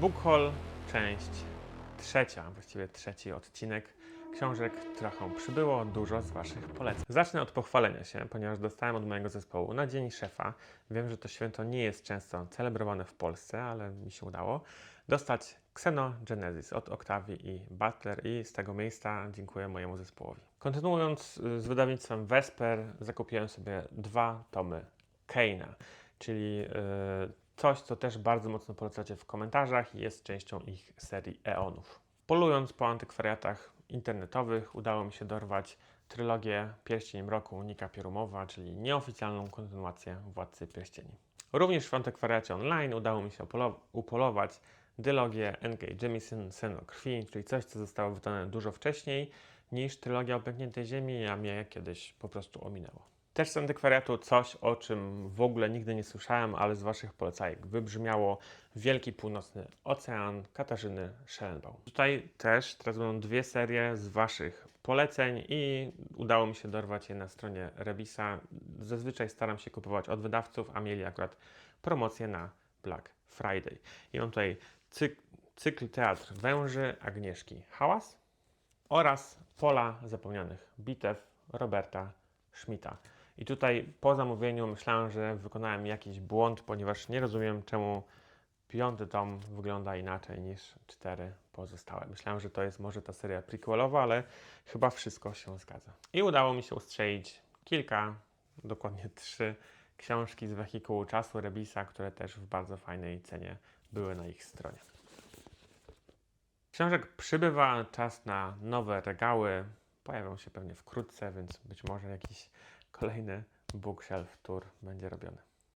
Book Haul, część trzecia, właściwie trzeci odcinek książek trochę przybyło, dużo z Waszych poleceń. Zacznę od pochwalenia się, ponieważ dostałem od mojego zespołu na Dzień Szefa, wiem, że to święto nie jest często celebrowane w Polsce, ale mi się udało, dostać Xenogenesis od Octavii i Butler i z tego miejsca dziękuję mojemu zespołowi. Kontynuując y, z wydawnictwem Vesper, zakupiłem sobie dwa tomy Keina, czyli y, coś, co też bardzo mocno polecacie w komentarzach i jest częścią ich serii Eonów. Polując po antykwariatach internetowych, udało mi się dorwać trylogię Pierścień Mroku Nika Pierumowa, czyli nieoficjalną kontynuację Władcy Pierścieni. Również w antykwariacie online udało mi się upolo- upolować dylogię N.K. Jemisin Sen o Krwi, czyli coś, co zostało wydane dużo wcześniej niż trylogia o Pękniętej Ziemi, a mnie kiedyś po prostu ominęło. Też z antykwariatu coś, o czym w ogóle nigdy nie słyszałem, ale z Waszych polecajek wybrzmiało Wielki Północny Ocean Katarzyny Schellenbaum. Tutaj też teraz będą dwie serie z Waszych poleceń i udało mi się dorwać je na stronie Rebisa. Zazwyczaj staram się kupować od wydawców, a mieli akurat promocję na Black Friday. I mam tutaj cyk- cykl Teatr Węży Agnieszki Hałas oraz Pola Zapomnianych Bitew Roberta Schmidta. I tutaj po zamówieniu myślałem, że wykonałem jakiś błąd, ponieważ nie rozumiem, czemu piąty tom wygląda inaczej niż cztery pozostałe. Myślałem, że to jest może ta seria prequelowa, ale chyba wszystko się zgadza. I udało mi się ustrzelić kilka, dokładnie trzy książki z wehikułu czasu Rebisa, które też w bardzo fajnej cenie były na ich stronie. Książek przybywa, czas na nowe regały. Pojawią się pewnie wkrótce, więc być może jakiś kolejny bookshelf tour będzie robiony.